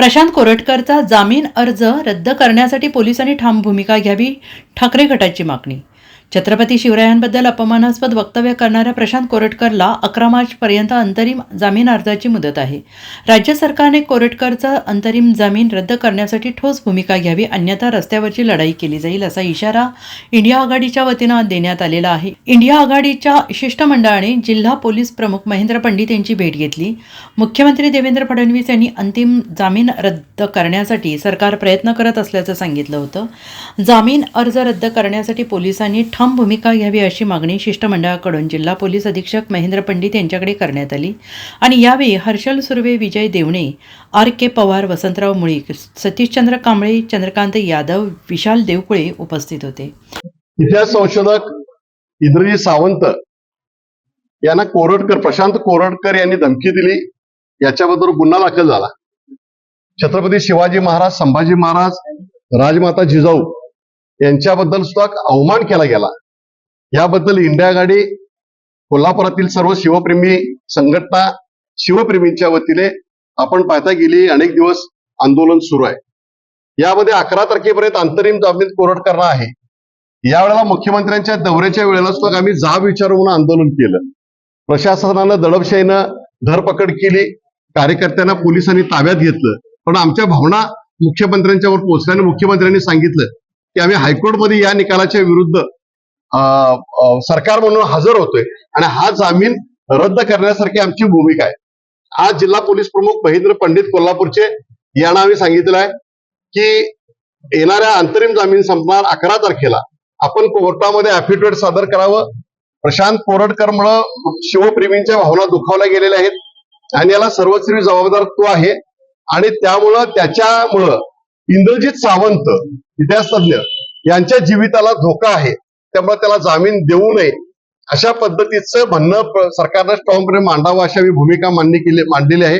प्रशांत कोरटकरचा जामीन अर्ज रद्द करण्यासाठी पोलिसांनी ठाम भूमिका घ्यावी ठाकरे गटाची मागणी छत्रपती शिवरायांबद्दल अपमानास्पद वक्तव्य करणाऱ्या प्रशांत कोरटकरला अकरा मार्चपर्यंत अंतरिम जामीन अर्जाची मुदत आहे. राज्य सरकारने कोरटकरचा अंतरिम जामीन रद्द करण्यासाठी ठोस भूमिका घ्यावी अन्यथा रस्त्यावरची लढाई केली जाईल असा इशारा इंडिया आघाडीच्या वतीनं देण्यात आलेला आहे. इंडिया आघाडीच्या शिष्टमंडळाने जिल्हा पोलीस प्रमुख महेंद्र पंडित यांची भेट घेतली. मुख्यमंत्री देवेंद्र फडणवीस यांनी अंतिम जामीन रद्द करण्यासाठी सरकार प्रयत्न करत असल्याचं सांगितलं होतं. जामीन अर्ज रद्द करण्यासाठी पोलिसांनी ठाम भूमिका घ्यावी अशी मागणी शिष्टमंडळाकडून जिल्हा पोलीस अधीक्षक महेंद्र पंडित यांच्याकडे करण्यात आली. आणि यावेळी हर्षल सुर्वे विजय देवणे आर के पवार वसंतराव मुळीक सतीशचंद्र कांबळे चंद्रकांत यादव विशाल देवकुळे उपस्थित होते. इतिहास संशोधक इंद्रजी सावंत यांना कोरडकर प्रशांत कोरडकर यांनी धमकी दिली. याच्याबद्दल गुन्हा दाखल झाला. छत्रपती शिवाजी महाराज संभाजी महाराज राजमाता जिजाऊ यांच्याबद्दल सुद्धा अवमान केला गेला. याबद्दल इंडिया आघाडी कोल्हापुरातील सर्व शिवप्रेमी संघटना शिवप्रेमींच्या वतीने आपण पाहता गेली अनेक दिवस आंदोलन सुरू आहे. यामध्ये अकरा तारखेपर्यंत अंतरिम जामीन कोरटकरला आहे. यावेळेला मुख्यमंत्र्यांच्या दौऱ्याच्या वेळेला सुद्धा आम्ही जाब विचारून आंदोलन केलं. प्रशासनानं दडपशाहीनं धरपकड केली कार्यकर्त्यांना पोलिसांनी ताब्यात घेतलं. पण आमच्या भावना मुख्यमंत्र्यांच्यावर पोहोचल्याने मुख्यमंत्र्यांनी सांगितलं की आम्ही हायकोर्टमध्ये या निकालाच्या विरुद्ध अं, सरकार म्हणून हजर होतोय. आणि हा जामीन रद्द करण्यासारखी आमची भूमिका आहे. आज जिल्हा पोलीस प्रमुख महेंद्र पंडित कोल्हापूरचे यांना आम्ही सांगितलं आहे की येणाऱ्या अंतरिम जामीन संपणार अकरा तारखेला. आपण कोर्टामध्ये अफिडेव्हिट सादर करावं. प्रशांत कोरटकरमुळं शिवप्रेमींच्या भावना दुखावल्या गेलेल्या आहेत. आणि याला सर्वश्री जबाबदार तो आहे. आणि त्यामुळं त्याच्यामुळं इंद्रजित सावंत इतिहासतज्ञ यांच्या जीविताला धोका आहे त्यामुळे त्याला जामीन देऊ नये. अशा पद्धतीचं म्हणणं सरकारनं स्ट्रॉंगपणे मांडावं अशा भूमिका मांडणी केली मांडलेली आहे.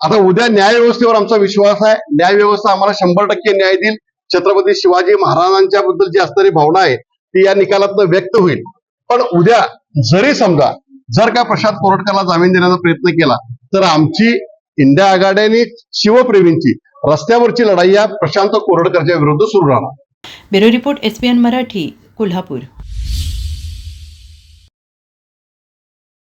आता उद्या न्याय व्यवस्थेवर आमचा विश्वास आहे. न्याय व्यवस्था आम्हाला शंभर टक्के न्याय देईल. छत्रपती शिवाजी महाराजांच्या बद्दल जी असणारी भावना आहे ती या निकालातनं व्यक्त होईल. पण उद्या जरी समजा जर का प्रशांत कोरटकरला जामीन देण्याचा प्रयत्न केला तर आमची इंडिया आघाड्याने शिवप्रेमींची रस्त्यावरची लढाई या प्रशांत कोरडकरच्या विरुद्ध सुरू राहणार. Bureau report SPN Marathi Kolhapur.